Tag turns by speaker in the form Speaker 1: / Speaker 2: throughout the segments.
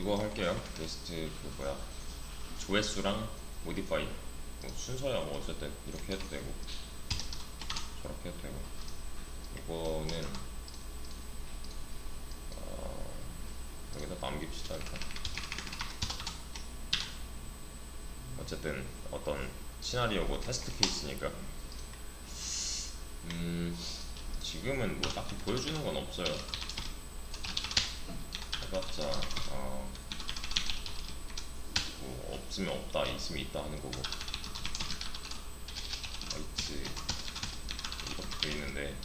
Speaker 1: 이거 할게요. 리스트 그 뭐야 조회수랑 모디파이 뭐 순서야 뭐 어쨌든 이렇게 해도 되고 저렇게 해도 되고 이거는 어, 여기다 남깁시다 일단. 어쨌든 어떤 시나리오고 테스트 케이스니까 음 지금은 뭐 딱히 보여주는 건 없어요. 해봤자 어, 뭐 없으면 없다 있으면 있다 하는 거고 화이트 이렇게 돼 있는데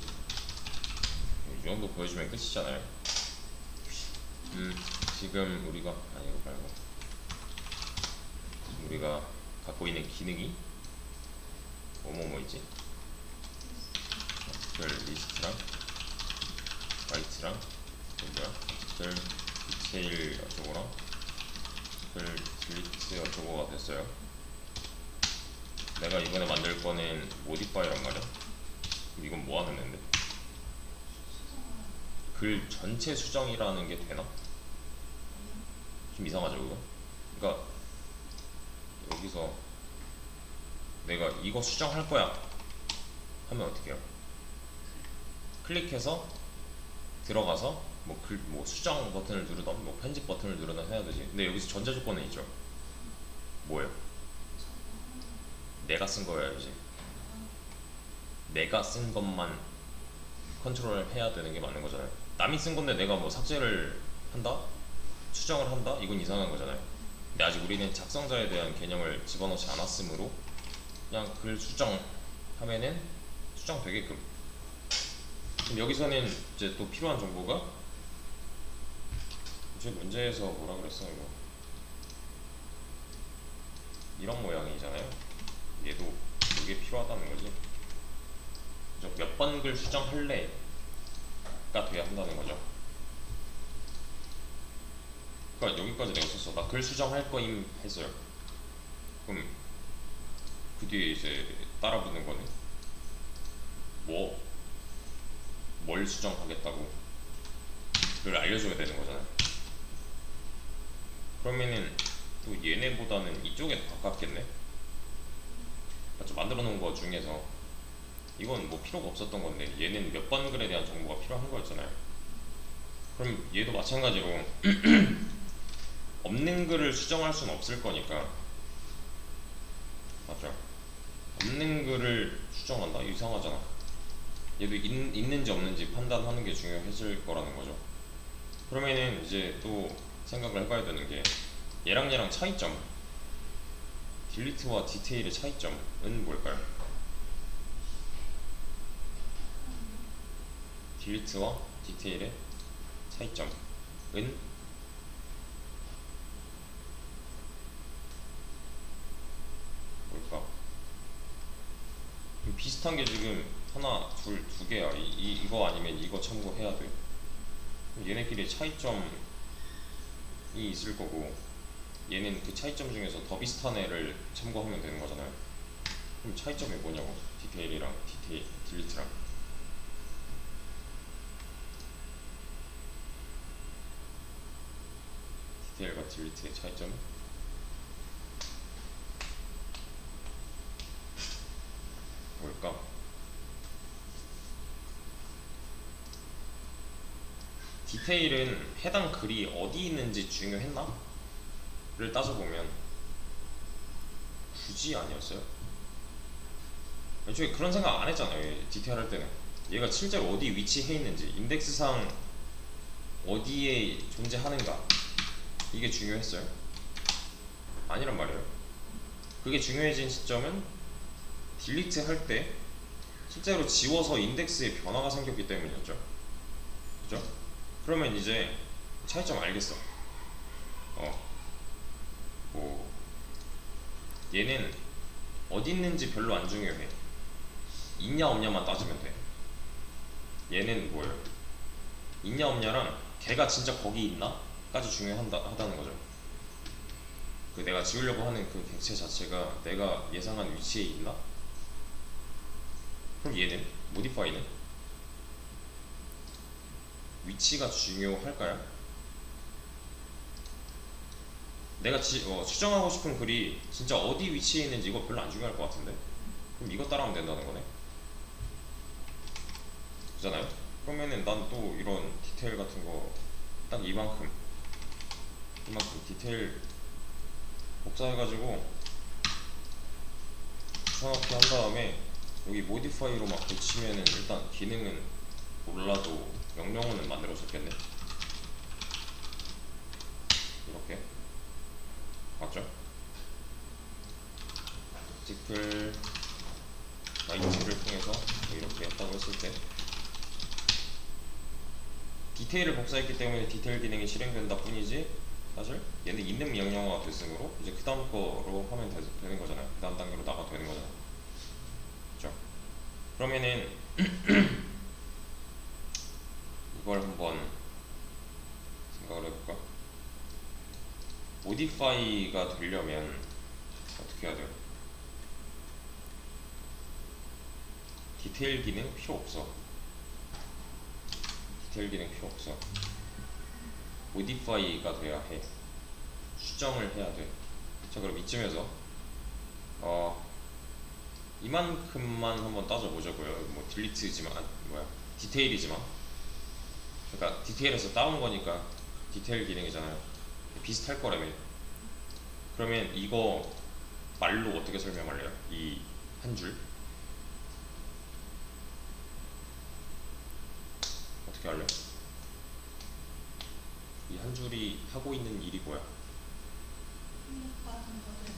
Speaker 1: 이 정도 보여주면 끝이잖아요. 음 지금 우리가 아니 이거 말고 우리가 갖고 있는 기능이 뭐뭐 뭐 있지? 별 리스트랑 화이트랑 또 뭐야? 별 디테일 어쩌고랑 별 딜리트 어쩌고가 됐어요. 내가 이번에 만들 거는 모디파이란 말이야. 이건 뭐 하는 애인데? 글 전체 수정이라는 게 되나? 좀 이상하죠 그거? 그러니까 여기서 내가 이거 수정할 거야 하면 어떻게 해요? 클릭해서 들어가서 뭐, 글, 뭐 수정 버튼을 누르던 뭐 편집 버튼을 누르던 해야 되지 근데 여기서 전제 조건은 있죠 뭐예요? 내가 쓴 거여야지 내가 쓴 것만 컨트롤 해야 되는 게 맞는 거잖아요 남이 쓴 건데 내가 뭐 삭제를 한다? 수정을 한다? 이건 이상한 거잖아요 근데 아직 우리는 작성자에 대한 개념을 집어넣지 않았으므로 그냥 글 수정 하면은 수정 되게끔 그럼 여기서는 이제 또 필요한 정보가 제 문제에서 뭐라 그랬어 이거? 이런 모양이잖아요. 얘도 이게 필요하다는 거지? 몇 번글 수정할래? 가 돼야 한다는 거죠. 그러니까 여기까지 내가 썼어. 나 글 수정할 거임 했어요. 그럼 그 뒤에 이제 따라 붙는 거는 뭐? 뭘 수정하겠다고? 그걸 알려줘야 되는 거잖아요. 그러면은 또 얘네보다는 이쪽에 더 가깝겠네. 맞죠? 만들어 놓은 거 중에서 이건 뭐 필요가 없었던 건데 얘는 몇 번 글에 대한 정보가 필요한 거였잖아요. 그럼 얘도 마찬가지로 없는 글을 수정할 수는 없을 거니까 맞죠? 없는 글을 수정한다? 이상하잖아. 얘도 있, 있는지 없는지 판단하는 게 중요해질 거라는 거죠. 그러면은 이제 또 생각을 해봐야 되는 게 얘랑 얘랑 차이점 딜리트와 디테일의 차이점은 뭘까요? 딜리트와 디테일의 차이점은 뭘까? 비슷한 게 지금 하나, 둘, 두 개야. 이, 이, 이거 아니면 이거 참고해야 돼. 얘네끼리 차이점이 있을 거고, 얘는 그 차이점 중에서 더 비슷한 애를 참고하면 되는 거잖아요. 그럼 차이점이 뭐냐고? 디테일이랑 디테일, 딜리트랑. 디테일과 딜리트의 차이점은? 뭘까? 디테일은 해당 글이 어디 있는지 중요했나? 를 따져보면 굳이 아니었어요. 애초에 그런 생각 안 했잖아요. 디테일 할 때는. 얘가 실제로 어디 위치해 있는지, 인덱스상 어디에 존재하는가. 이게 중요했어요. 아니란 말이에요. 그게 중요해진 시점은 딜리트 할 때 실제로 지워서 인덱스에 변화가 생겼기 때문이었죠. 그죠? 그러면 이제 차이점 알겠어. 어. 뭐 얘는 어디 있는지 별로 안 중요해. 있냐 없냐만 따지면 돼. 얘는 뭐예요? 있냐 없냐랑 걔가 진짜 거기 있나?까지 중요하다 하다는 거죠. 그 내가 지우려고 하는 그 객체 자체가 내가 예상한 위치에 있나? 그럼 얘는 모디파이는 위치가 중요할까요? 내가 지, 어, 수정하고 싶은 글이 진짜 어디 위치에 있는지 이거 별로 안 중요할 것 같은데? 그럼 이거 따라하면 된다는 거네. 그잖아요? 그러면은 난 또 이런 디테일 같은 거 딱 이만큼 이만큼 디테일 복사해가지고 붙여넣기 한 다음에 여기 모디파이로 막 붙이면은 일단 기능은 몰라도 명령어는 만들어졌겠네 이렇게 맞죠? 지플 라이트를 통해서 뭐 이렇게 했다고 했을 때 디테일을 복사했기 때문에 디테일 기능이 실행된다 뿐이지 사실 얘는 있는 명령어가 됐으므로 이제 그 다음 거로 하면 되, 되는 거잖아요 그 다음 단계로 나가도 되는 거잖아요 그죠? 그러면은 이걸 한번 생각을 해볼까? 모디파이가 되려면 어떻게 해야 돼요? 디테일 기능 필요 없어. 디테일 기능 필요 없어. 모디파이가 돼야 해. 수정을 해야 돼. 자 그럼 이쯤에서 어 이만큼만 한번 따져보자고요. 뭐 딜리트지만 뭐야 디테일이지만 그러니까 디테일에서 따온 거니까 디테일 기능이잖아요. 비슷할 거라며. 그러면 이거 말로 어떻게 설명할래요? 이 한 줄. 어떻게 할래? 이 한 줄이 하고 있는 일이 뭐야?
Speaker 2: 입력받은 거를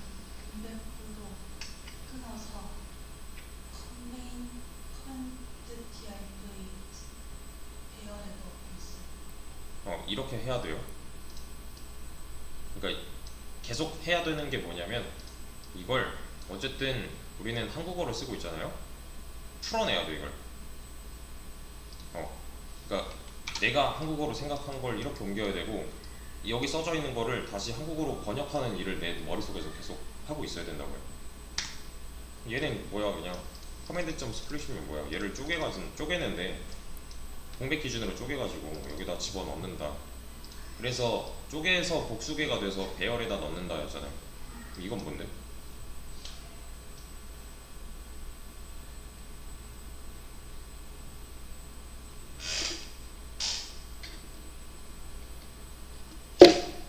Speaker 2: 인백으로 끊어서 컨메인 커맨드 DIV 배열에 넣고 있어요.
Speaker 1: 어 이렇게 해야 돼요. 그러니까 계속 해야 되는 게 뭐냐면 이걸 어쨌든 우리는 한국어로 쓰고 있잖아요. 풀어내야 돼 이걸. 어, 그러니까 내가 한국어로 생각한 걸 이렇게 옮겨야 되고 여기 써져 있는 거를 다시 한국어로 번역하는 일을 내 머릿속에서 계속 하고 있어야 된다고요. 얘는 뭐야 그냥 커맨드 점 스플릿이면 뭐야 얘를 쪼개가지고 쪼개는데 공백 기준으로 쪼개가지고 여기다 집어넣는다. 그래서 쪼개서 복수개가 돼서 배열에다 넣는다였잖아요. 이건 뭔데?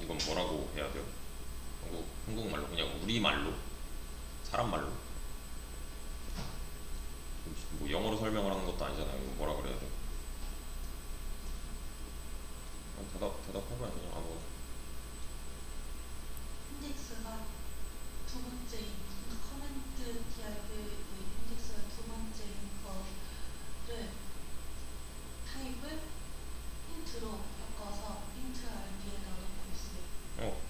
Speaker 1: 이건 뭐라고 해야 돼요? 한국 한국말로 그냥 우리 말로 사람 말로 뭐 영어로 설명을 하는 것도 아니잖아요. 이거 뭐라 그래야 돼? 아, 대답 대답 해봐야 그냥 아무거나.
Speaker 2: 인덱스가 두 번째인 그러니까 커맨드 DIV 인덱스가 두 번째인 거를 타입을 인트로 바꿔서 인트 RD에다 넣고 있어요.
Speaker 1: 어.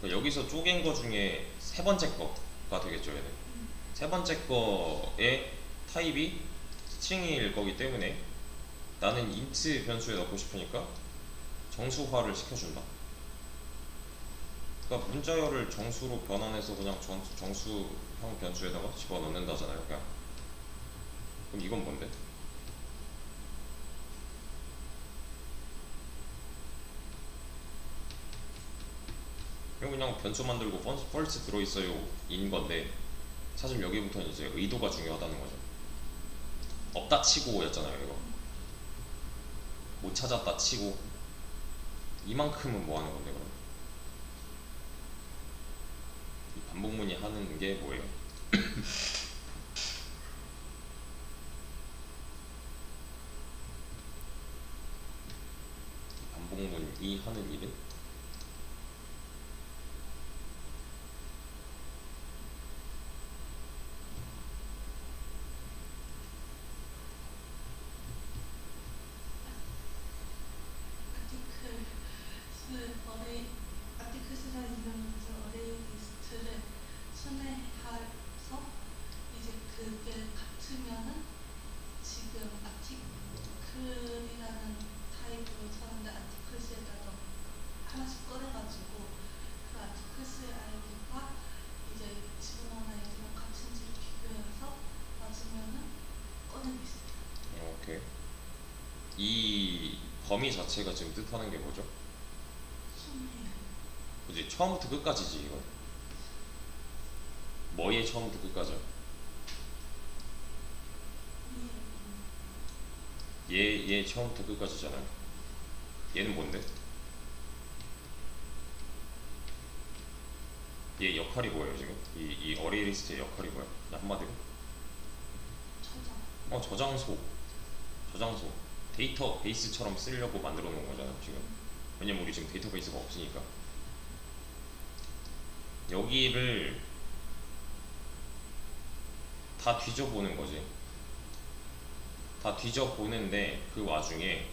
Speaker 1: 그러니까 여기서 쪼갠 거 중에 세 번째 거가 되겠죠, 얘는. 세 번째 거의 타입이 스트링일 거기 때문에 나는 int 변수에 넣고 싶으니까 정수화를 시켜준다. 그러니까 문자열을 정수로 변환해서 그냥 정, 정수형 변수에다가 집어넣는다잖아요, 그냥. 그럼 이건 뭔데? 이거 그냥 변수 만들고 펄스, 들어있어요 인 건데 사실 여기부터는 이제 의도가 중요하다는 거죠 없다 치고 였잖아요 이거 못 찾았다 치고 이만큼은 뭐 하는 건데 그럼 이 반복문이 하는 게 뭐예요? 이 반복문이 하는 일은
Speaker 2: 아티클스 어레이 아티클스라는 이름으로 어레이 리스트를 순회해서 이제 그게 같으면은 지금 아티클이라는 타입으로 썼는데 아티클스에다가 하나씩 꺼내가지고 그 아티클스의 아이디가 이제 집어넣은 아이디랑 같은지를 비교해서 맞으면은 꺼내고 있어요.
Speaker 1: 어, 오케이 이 범위 자체가 지금 뜻하는 게 뭐죠? 그지 처음부터 끝까지지 이거 뭐의 처음부터 끝까지야 얘, 얘 처음부터 끝까지잖아요 얘는 뭔데? 얘 역할이 뭐예요 지금? 이, 이 어레이 리스트의 역할이 뭐야? 한마디로
Speaker 2: 저장
Speaker 1: 어 저장소 저장소 데이터 베이스처럼 쓰려고 만들어 놓은 거잖아 지금. 왜냐면 우리 지금 데이터 베이스가 없으니까. 여기를 다 뒤져보는 거지. 다 뒤져보는데 그 와중에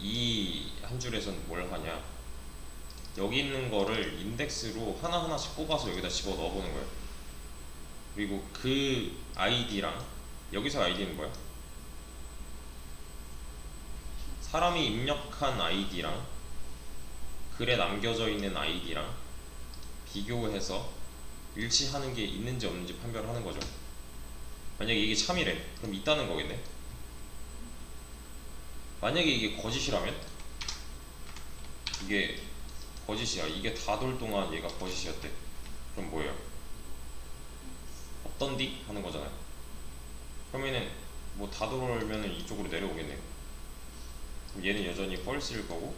Speaker 1: 이 한 줄에선 뭘 하냐? 여기 있는 거를 인덱스로 하나하나씩 뽑아서 여기다 집어 넣어보는 거예요 그리고 그 아이디랑 여기서 아이디는 뭐야? 사람이 입력한 아이디랑 글에 남겨져 있는 아이디랑 비교해서 일치하는 게 있는지 없는지 판별하는 거죠. 만약에 이게 참이래, 그럼 있다는 거겠네. 만약에 이게 거짓이라면 이게 거짓이야. 이게 다 돌 동안 얘가 거짓이었대. 그럼 뭐예요? 없던디 하는 거잖아요. 그러면은 뭐 다 돌면은 이쪽으로 내려오겠네요. 그럼 얘는 여전히 false일 거고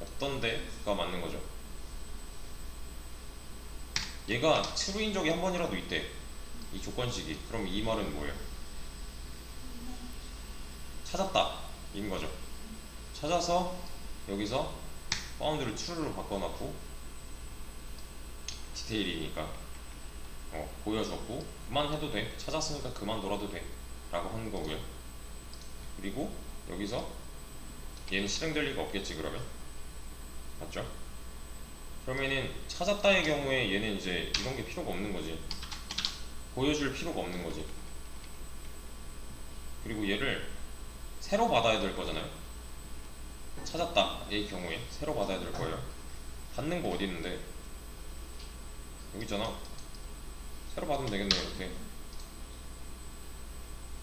Speaker 1: 없던데 가 맞는 거죠. 얘가 true인 적이 한 번이라도 있대. 이 조건식이. 그럼 이 말은 뭐예요? 찾았다. 인 거죠. 찾아서 여기서 바운드를 true로 바꿔놨고 디테일이니까 어, 보여줬고 그만 해도 돼. 찾았으니까 그만 돌아도 돼. 라고 하는 거고요. 그리고 여기서 얘는 실행될 리가 없겠지 그러면? 맞죠? 그러면은 찾았다의 경우에 얘는 이제 이런 게 필요가 없는 거지. 보여줄 필요가 없는 거지. 그리고 얘를 새로 받아야 될 거잖아요. 찾았다의 경우에 새로 받아야 될 거예요. 받는 거 어디 있는데? 여기 있잖아. 새로 받으면 되겠네 이렇게.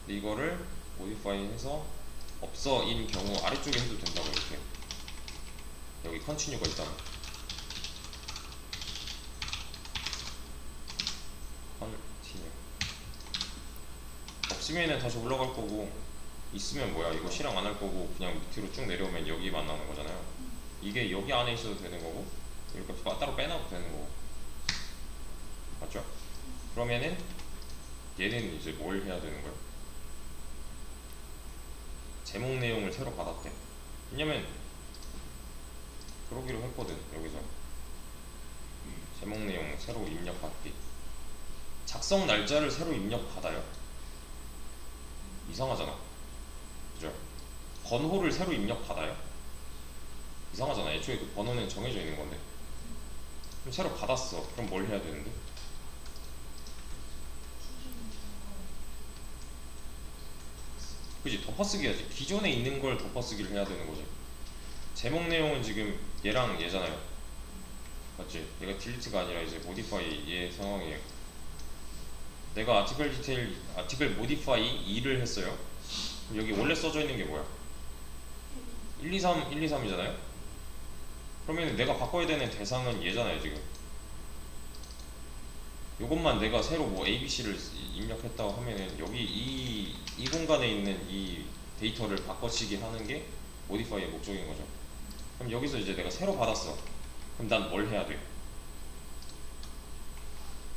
Speaker 1: 이거를 모디파이 해서 없어인 경우 아래쪽에 해도 된다고 이렇게 여기 컨티뉴가 있잖아. 컨티뉴 없으면은 다시 올라갈 거고 있으면 뭐야? 이거 실행 안 할 거고 그냥 밑으로 쭉 내려오면 여기 만나는 거잖아요. 이게 여기 안에 있어도 되는 거고 이렇게 빠- 따로 빼놔도 되는 거고. 맞죠? 그러면은 얘는 이제 뭘 해야 되는 거야? 제목 내용을 새로 받았대. 왜냐면 그러기로 했거든 여기서 제목 내용 새로 입력 받기. 작성 날짜를 새로 입력 받아요. 이상하잖아. 그죠? 번호를 새로 입력 받아요. 이상하잖아. 애초에 그 번호는 정해져 있는 건데. 그럼 새로 받았어. 그럼 뭘 해야 되는데?
Speaker 2: 기준이
Speaker 1: 그지? 덮어쓰기 해야지. 기존에 있는 걸 덮어쓰기를 해야 되는 거지. 제목 내용은 지금 얘랑 얘잖아요. 맞지? 얘가 딜리트가 아니라 이제 모디파이 얘 상황이에요 내가 아티클 디테일 아티클 모디파이 2를 했어요. 여기 원래 써져 있는 게 뭐야? 1, 2, 3, 1, 2, 3이잖아요? 그러면 내가 바꿔야 되는 대상은 얘잖아요 지금 요것만 내가 새로 뭐 ABC를 입력했다고 하면은 여기 이, 이 공간에 있는 이 데이터를 바꿔치기 하는 게 모디파이의 목적인 거죠. 그럼 여기서 이제 내가 새로 받았어. 그럼 난 뭘 해야 돼?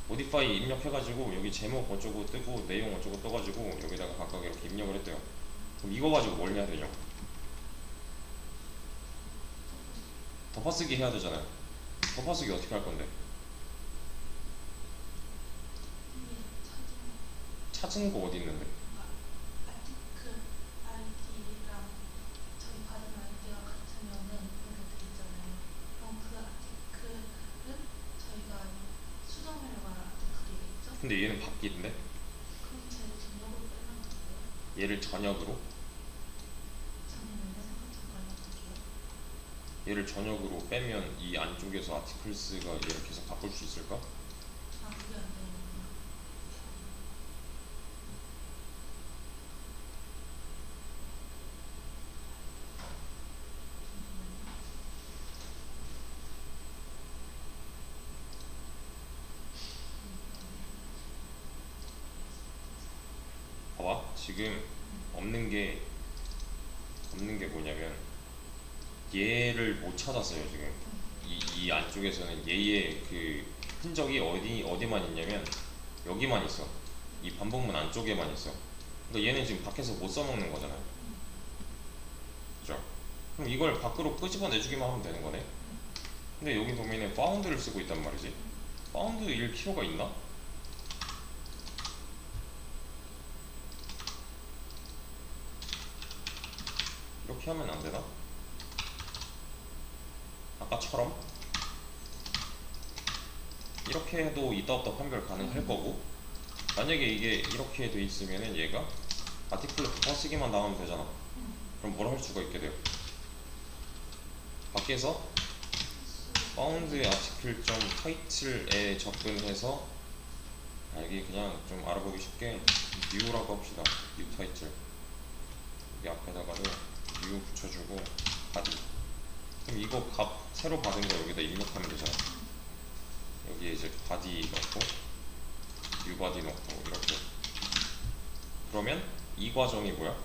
Speaker 1: 모디파이 입력해가지고 여기 제목 어쩌고 뜨고 내용 어쩌고 떠가지고 여기다가 각각 이렇게 입력을 했대요. 그럼 이거 가지고 뭘 해야 되죠? 덮어쓰기 해야 되잖아요. 덮어쓰기 어떻게 할 건데?
Speaker 2: 위에 찾은
Speaker 1: 거 어디 있는데? 근데 얘는 바뀌는데? 얘를
Speaker 2: 해볼게요.
Speaker 1: 얘를 저녁으로 빼면 이 안쪽에서 아티클스가 얘를 계속 바꿀 수 있을까?
Speaker 2: 아 그게 안 되는구나. 잠깐만요.
Speaker 1: 지금 없는 게 없는 게 뭐냐면 얘를 못 찾았어요 지금. 이, 이 안쪽에서는 얘의 그 흔적이 어디 어디만 있냐면 여기만 있어. 이 반복문 안쪽에만 있어. 그러니까 얘는 지금 밖에서 못 써먹는 거잖아요. 그죠? 그럼 이걸 밖으로 끄집어 내주기만 하면 되는 거네. 근데 여기 보면은 파운드를 쓰고 있단 말이지. 파운드일 필요가 있나? 이렇게 하면 안 되나? 아까처럼? 이렇게 해도 있다 없다 판별 가능할 거고 만약에 이게 이렇게 돼 있으면은 얘가 아티클로 덮어쓰기만 나오면 되잖아. 그럼 뭘할 수가 있게 돼요? 밖에서 바운드 아티클 점 타이틀에 접근해서 아 이게 그냥 좀 알아보기 쉽게 뉴라고 합시다. 뉴 타이틀. 여기 앞에다가 를뉴 붙여주고. 바디 그럼 이거 값 새로 받은 거 여기다 입력하면 되잖아. 여기에 이제 바디 넣고 뉴 바디 넣고 이렇게. 그러면 이 과정이 뭐야?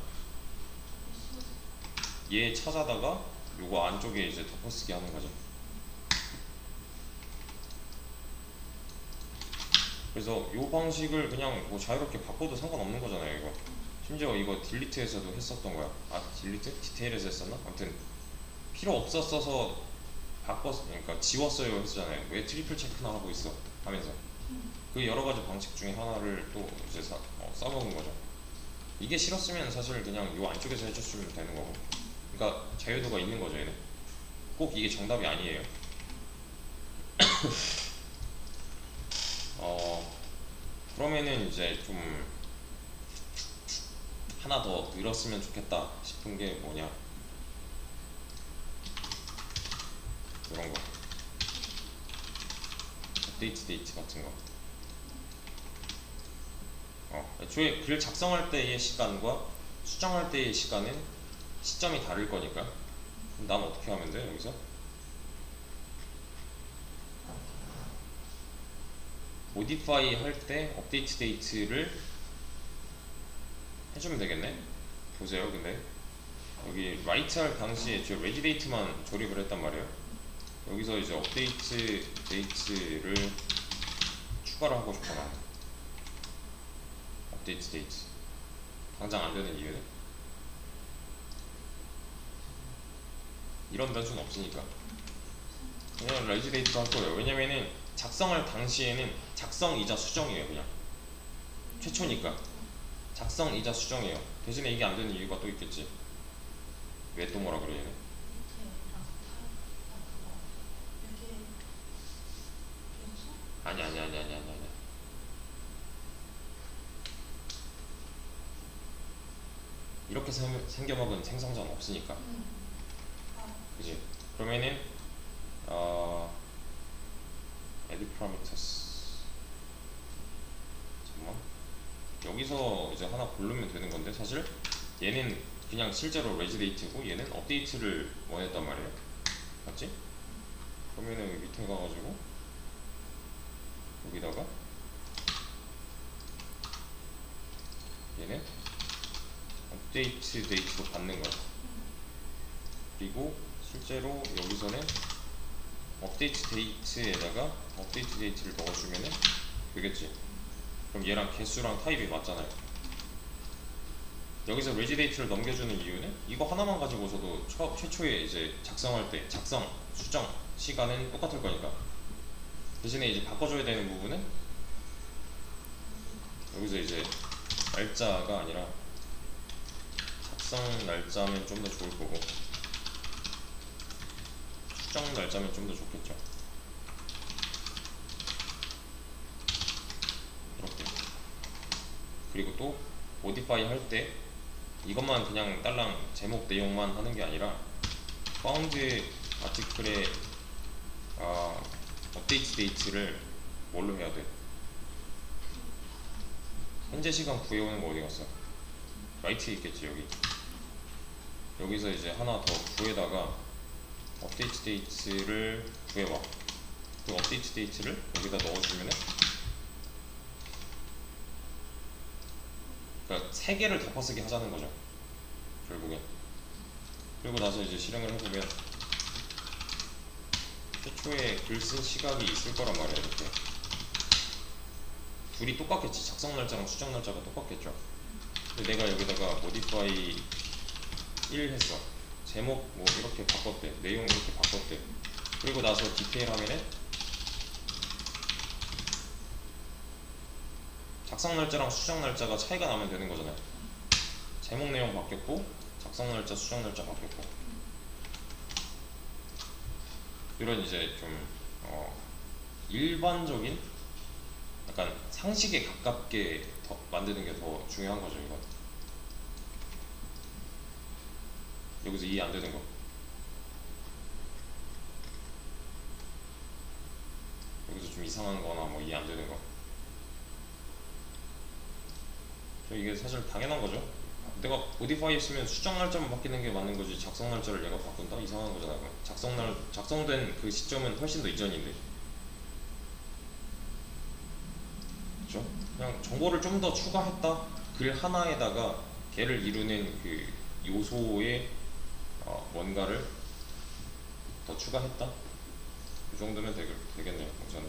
Speaker 1: 얘 찾아다가 요거 안쪽에 이제 덮어쓰기 하는 거지 그래서 요 방식을 그냥 뭐 자유롭게 바꿔도 상관없는 거잖아요 이거 심지어 이거 딜리트에서도 했었던 거야. 아 딜리트? 디테일에서 했었나? 아무튼 필요 없었어서 바꿨 그러니까 지웠어요 했잖아요. 왜 트리플 체크나 하고 있어? 하면서. 그 여러 가지 방식 중에 하나를 또 이제 사, 어, 써먹은 거죠. 이게 싫었으면 사실 그냥 요 안쪽에서 해줬으면 되는 거고. 그러니까 자유도가 있는 거죠 얘는. 꼭 이게 정답이 아니에요. 어 그러면은 이제 좀 하나 더 늘었으면 좋겠다 싶은 게 뭐냐? 이런 거. 업데이트 데이트 같은 거. 어, 애초에 글 작성할 때의 시간과 수정할 때의 시간은 시점이 다를 거니까. 난 어떻게 하면 돼 여기서? 모디파이 할 때 업데이트 데이트를 해주면 되겠네. 보세요 근데. 여기 라이트 할 당시에 저 레지 데이트만 조립을 했단 말이에요. 여기서 이제 업데이트 데이트를 추가를 하고 싶어 나 업데이트 데이트 당장 안 되는 이유는? 이런 변수는 없으니까. 그냥 레지 데이트 할 거예요. 왜냐면은 작성할 당시에는 작성이자 수정이에요 그냥. 최초니까 작성 이자 수정이에요. 대신에 이게 안 되는 이유가 또 있겠지. 왜 또 뭐라 그래 얘는? 아니 아니 아니 아니 아니 아니. 이렇게 생, 생겨먹은 생성자는 없으니까. 그지? 그러면은 어 parameters. 잠깐만 여기서 이제 하나 고르면 되는 건데 사실 얘는 그냥 실제로 레지데이트고 얘는 업데이트를 원했단 말이에요. 맞지? 그러면은 밑에 가가지고 여기다가 얘는 업데이트 데이트로 받는 거야. 그리고 실제로 여기서는 업데이트 데이트에다가 업데이트 데이트를 넣어주면은 되겠지 그럼 얘랑 개수랑 타입이 맞잖아요. 여기서 레지 데이트를 넘겨주는 이유는 이거 하나만 가지고서도 처, 최초에 이제 작성할 때 작성, 수정 시간은 똑같을 거니까. 대신에 이제 바꿔줘야 되는 부분은 여기서 이제 날짜가 아니라 작성 날짜면 좀 더 좋을 거고 수정 날짜면 좀 더 좋겠죠 이렇게 그리고 또 모디파이 할 때 이것만 그냥 딸랑 제목 내용만 하는 게 아니라 파운드 아티클의 아, 업데이트 데이트를 뭘로 해야 돼? 현재 시간 구해오는 거 어디 갔어? 라이트에 있겠지 여기 여기서 이제 하나 더 구에다가 업데이트 데이트를 구해봐 그 업데이트 데이트를 여기다 넣어주면은 그러니까 세 개를 덮어쓰기 하자는 거죠. 결국엔. 그리고 나서 이제 실행을 해보면 최초에 글 쓴 시각이 있을 거란 말이야 이렇게. 둘이 똑같겠지. 작성 날짜랑 수정 날짜가 똑같겠죠. 근데 내가 여기다가 modify 1 했어. 제목 뭐 이렇게 바꿨대. 내용 이렇게 바꿨대. 그리고 나서 디테일 화면에 작성 날짜랑 수정 날짜가 차이가 나면 되는 거잖아요. 제목 내용 바뀌었고 작성 날짜, 수정 날짜 바뀌었고 이런 이제 좀 어, 일반적인 약간 상식에 가깝게 더 만드는 게 더 중요한 거죠 이건. 여기서 이해 안 되는 거. 여기서 좀 이상한 거나 뭐 이해 안 되는 거. 저 이게 사실 당연한 거죠. 내가 모디파이 했으면 수정 날짜만 바뀌는 게 맞는 거지 작성 날짜를 얘가 바꾼다 이상한 거잖아. 요 작성 날 작성된 그 시점은 훨씬 더 이전인데. 그렇죠? 그냥 정보를 좀 더 추가했다. 글 하나에다가 걔를 이루는 그 요소의 어, 뭔가를 더 추가했다. 이 정도면 되겠, 되겠네요. 우선은.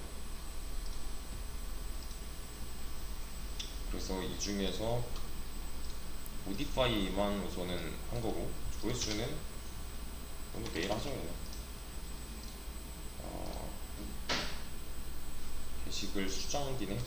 Speaker 1: 그래서 이 중에서 modify만 우선은 한 거고 조회수는 오늘 내일 하죠 그냥. 어, 게시글 수정기네.